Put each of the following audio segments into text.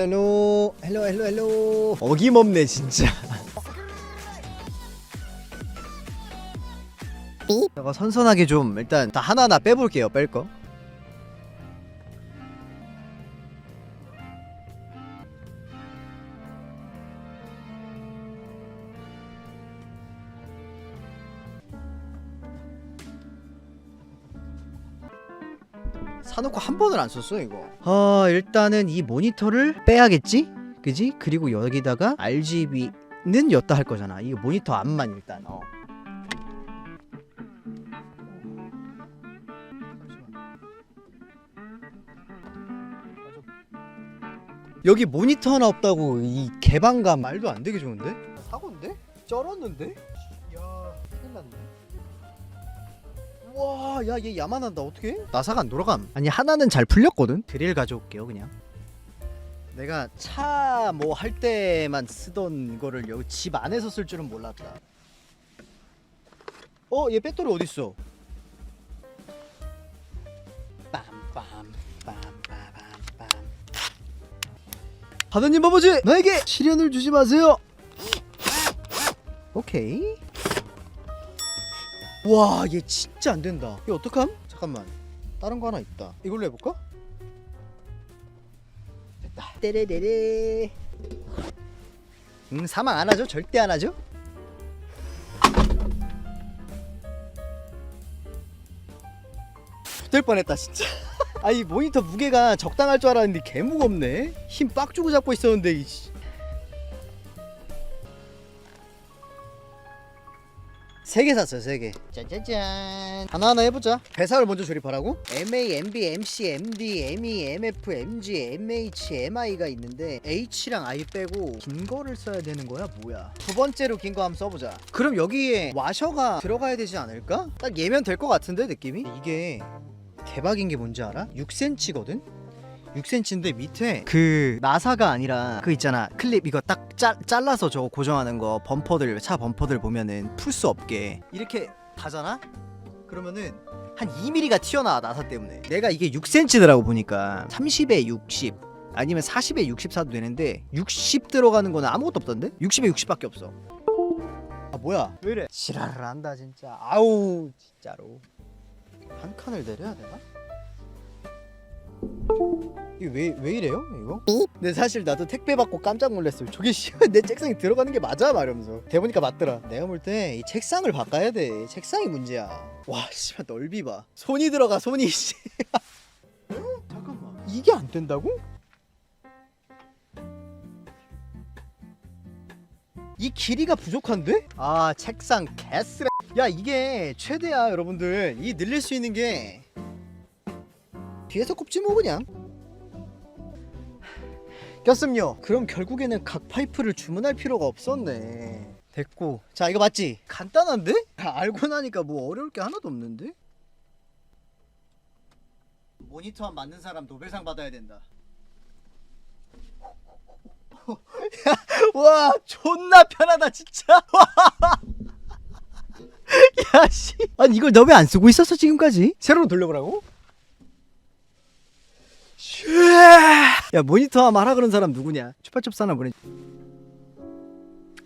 헬로 헬로 헬로 헬로. 어김없네 진짜. 제가 선선하게 좀 일단 다 하나하나 빼볼게요 뺄거 사놓고 한 번을 안 썼어 이거. 아 일단은 이 모니터를 빼야겠지? 그지? 그리고 여기다가 RGB는 였다 할 거잖아. 이 모니터 앞만 일단. 어. 여기 모니터 하나 없다고 이 개방감 말도 안 되게 좋은데? 사고인데? 쩔었는데 와, 야, 얘 야만한다. 어떻게? 나사가 안 돌아감. 아니 하나는 잘 풀렸거든. 드릴 가져올게요, 그냥. 내가 차 뭐 할 때만 쓰던 거를 여기 집 안에서 쓸 줄은 몰랐다. 어, 얘 배터리 어디 있어? 빰빰 빰빰빰빰. 하느님 아버지, 나에게 시련을 주지 마세요. 오케이. 와, 얘 진짜 안 된다. 이거 어떡함? 잠깐만. 다른 거 하나 있다. 이걸로 해볼까? 됐다. 떼레레레. 음, 사망 안 하죠? 절대 안 하죠? 될 뻔했다 진짜. 아이 모니터 무게가 적당할 줄 알았는데 개 무겁네. 힘 빡 주고 잡고 있었는데 이씨. 세 개 샀어요 세 개. 짜자잔. 하나 하나 해보자. 회사를 먼저 조립하라고? MA, MB, MC, MD, ME, MF, MG, MH, MI가 있는데 H랑 I 빼고 긴 거를 써야 되는 거야 뭐야? 두 번째로 긴 거 한번 써보자. 그럼 여기에 와셔가 들어가야 되지 않을까? 딱 얘면 될 것 같은데 느낌이? 이게 대박인 게 뭔지 알아? 6cm거든? 6cm인데 밑에 그 나사가 아니라 그 있잖아. 클립 이거 딱 짜, 잘라서 저거 고정하는 거 범퍼들 차 범퍼들 보면은 풀 수 없게 이렇게 다잖아? 그러면은 한 2mm가 튀어나와 나사 때문에. 내가 이게 6cm더라고 보니까. 30에 60 아니면 40에 60 사도 되는데 60 들어가는 거는 아무것도 없던데? 60에 60밖에 없어. 아 뭐야? 왜 이래? 지랄을 한다 진짜. 아우 진짜로. 한 칸을 내려야 되나? 이게 왜, 왜 이래요 이거? 근데 사실 나도 택배 받고 깜짝 놀랐어요. 저게 씨발 내 책상에 들어가는 게 맞아? 말하면서. 대보니까 맞더라. 내가 볼 때 이 책상을 바꿔야 돼. 책상이 문제야. 와 씨발 넓이 봐. 손이 들어가 손이 씨 어? 잠깐만. 이게 안 된다고? 이 길이가 부족한데? 아 책상 개쓰레. 야 이게 최대야 여러분들. 이 늘릴 수 있는 게. 뒤에서 꼽지 뭐 그냥 꼈음요 그럼 결국에는 각 파이프를 주문할 필요가 없었네 됐고 자 이거 맞지? 간단한데? 알고 나니까 뭐 어려울 게 하나도 없는데? 모니터만 맞는 사람 노벨상 받아야 된다 와 존나 편하다 진짜 야씨 아니 이걸 너 왜 안 쓰고 있었어 지금까지? 새로 돌려보라고? 야 모니터 하라 그런 사람 누구냐? 추파춥스 하나 보내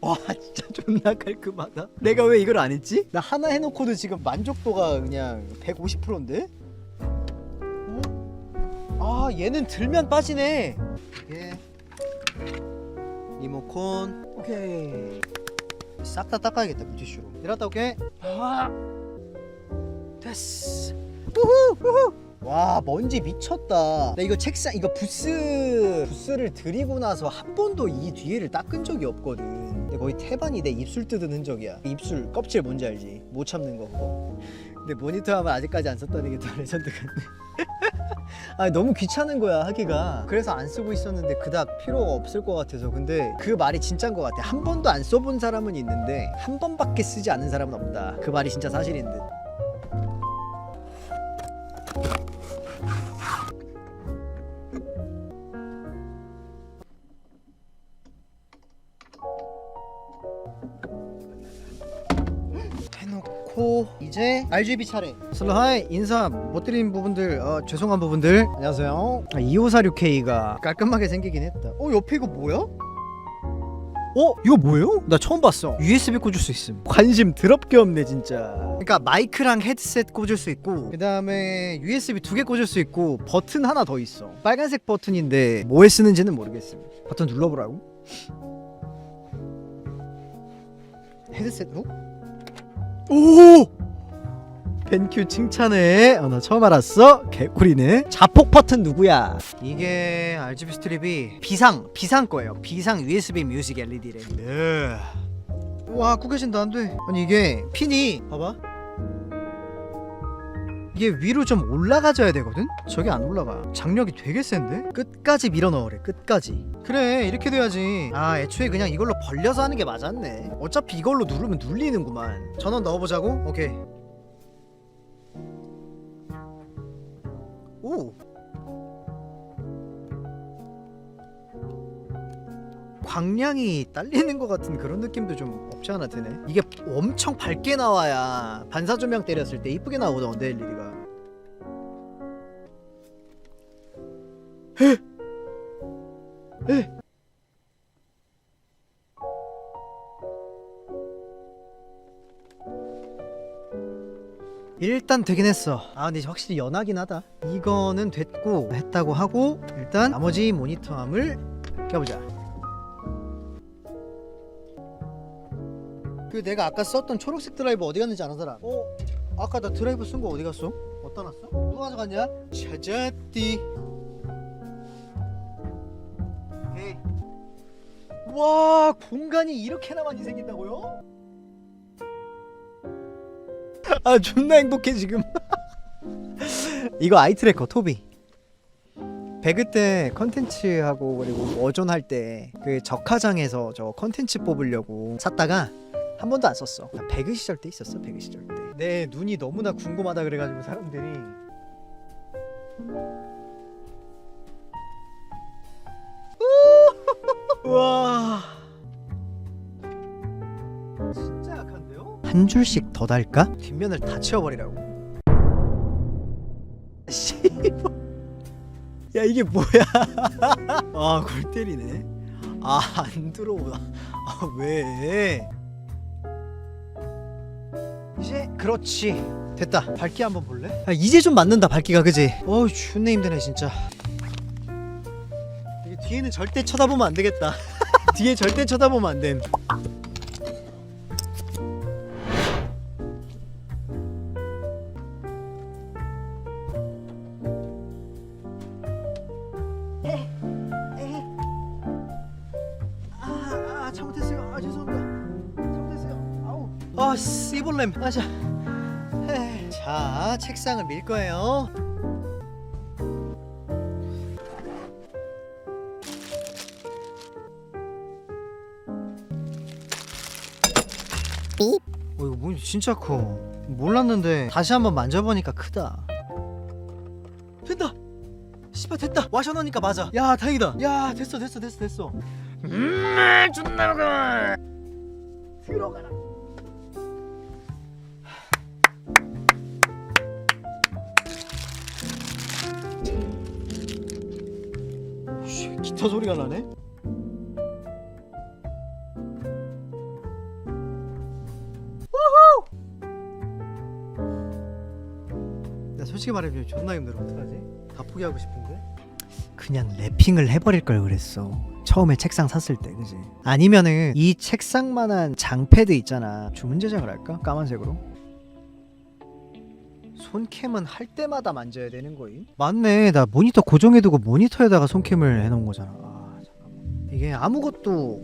와 진짜 존나 깔끔하다. 내가 왜 이걸 안 했지? 나 하나 해놓고도 지금 만족도가 그냥 150%인데? 어? 아 얘는 들면 빠지네. 예. 리모콘 오케이. 싹 다 닦아야겠다 물티슈로. 이랬다 올게. 아 됐어. 우후 우후 와 먼지 미쳤다. 나 이거 책상 이거 부스 부스를 들이고 나서 한 번도 이 뒤에를 닦은 적이 없거든. 근데 거의 태반이 내 입술 뜯은 흔적이야. 입술 껍질 뭔지 알지? 못 참는 거. 근데 모니터 하면 아직까지 안 썼다는 게 더 레전드 같네. 아 너무 귀찮은 거야 하기가. 그래서 안 쓰고 있었는데 그닥 필요가 없을 것 같아서. 근데 그 말이 진짜인 것 같아. 한 번도 안 써본 사람은 있는데 한 번밖에 쓰지 않은 사람은 없다. 그 말이 진짜 사실인 듯 RGB 차례 슬라하이 인사 못 드린 부분들 어, 죄송한 부분들 안녕하세요 아, 2546K가 깔끔하게 생기긴 했다 어 옆에 이거 뭐야? 어? 이거 뭐예요? 나 처음 봤어 USB 꽂을 수 있음 관심 더럽게 없네 진짜 그러니까 마이크랑 헤드셋 꽂을 수 있고 그 다음에 USB 두 개 꽂을 수 있고 버튼 하나 더 있어 빨간색 버튼인데 뭐에 쓰는지는 모르겠음 버튼 눌러보라고 헤드셋 후? 오! 벤큐 칭찬해. 어, 나 처음 알았어. 개꿀이네. 자폭 버튼 누구야? 이게 RGB 스트립이 비상 비상 거예요. 비상 USB 뮤직 LED래. 네. 와 구겨진다 안 돼. 아니 이게 핀이 봐봐. 이게 위로 좀 올라가져야 되거든? 저게 안 올라가. 장력이 되게 센데? 끝까지 밀어 넣으래. 끝까지. 그래 이렇게 돼야지. 아 애초에 그냥 이걸로 벌려서 하는 게 맞았네. 어차피 이걸로 누르면 눌리는구만. 전원 넣어보자고. 오케이. 오. 광량이 딸리는 것 같은 그런 느낌도 좀 없지 않아 드네. 이게 엄청 밝게 나와야 반사 조명 때렸을 때 이쁘게 나오거든 LED가. 일단 되긴 했어. 아 근데 확실히 연하긴 하다. 이거는 됐고 했다고 하고 일단 나머지 모니터함을 껴보자. 그 내가 아까 썼던 초록색 드라이버 어디 갔는지 아는 사람? 어? 아까 나 드라이버 쓴거 어디 갔어? 어디다 놨어? 누가 가져갔냐? 찾았디. 오케이. 와 공간이 이렇게 나 많이 생긴다고요? 아 존나 행복해 지금. 이거 아이트래커 토비. 배그 때 컨텐츠하고 그리고 워존 할 때 그 적화장에서 저 컨텐츠 뽑으려고 샀다가 한 번도 안 썼어. 나 배그 시절 때 있었어 배그 시절 때 내 눈이 너무나 궁금하다 그래가지고 사람들이. 우와 한 줄씩 더 달까? 뒷면을 다 채워버리라고. 야 이게 뭐야? 아골 때리네. 아안 들어오나? 아 왜? 이제 그렇지 됐다. 밝기 한번 볼래? 아, 이제 좀 맞는다 밝기가 그지? 어우 존나 힘드네 진짜. 이게 뒤에는 절대 쳐다보면 안 되겠다. 뒤에 절대 쳐다보면 안 됨. 아 씨볼렘. 아자. 자 책상을 밀 거예요. 어 이거 뭐 진짜 커. 몰랐는데 다시 한번 만져보니까 크다. 된다. 씨발 됐다. 와셔 넣으니까 맞아. 야 다행이다. 야 됐어 됐어 됐어 됐어. 음 존나 먹어. 들어가라. 기타 소리가 나네. 나 솔직히 말하면 존나 힘들어. 어떡하지? 다 포기하고 싶은데 그냥 랩핑을 해버릴 걸 그랬어. 처음에 책상 샀을 때 그지? 아니면은 이 책상만한 장패드 있잖아. 주문 제작을 할까? 까만색으로 손캠은 할 때마다 만져야 되는 거임? 맞네. 나 모니터 고정해두고 모니터에다가 손캠을 해놓은 거잖아. 아, 잠깐만. 이게 아무것도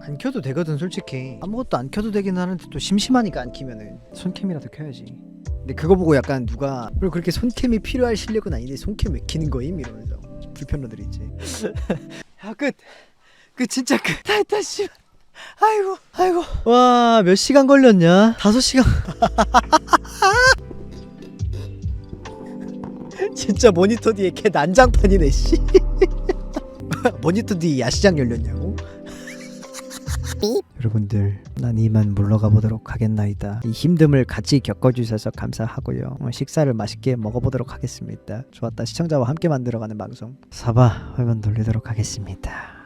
안 켜도 되거든 솔직히. 아무것도 안 켜도 되긴 하는데 또 심심하니까 안 키면은 손캠이라도 켜야지. 근데 그거 보고 약간 누가 그렇게 손캠이 필요할 실력은 아닌데 손캠 왜 키는 거임? 이러면서. 불편러들 있지 야끝끝 진짜 끝 다 했다 씨 아이고 아이고. 와 몇 시간 걸렸냐? 다섯 시간. 진짜 모니터 뒤에 걔 난장판이네 씨. 모니터 뒤에 야시장 열렸냐고? 여러분들 난 이만 물러가 보도록 하겠나이다. 이 힘듦을 같이 겪어주셔서 감사하고요. 어, 식사를 맛있게 먹어보도록 하겠습니다. 좋았다. 시청자와 함께 만들어가는 방송. 사바 화면 돌리도록 하겠습니다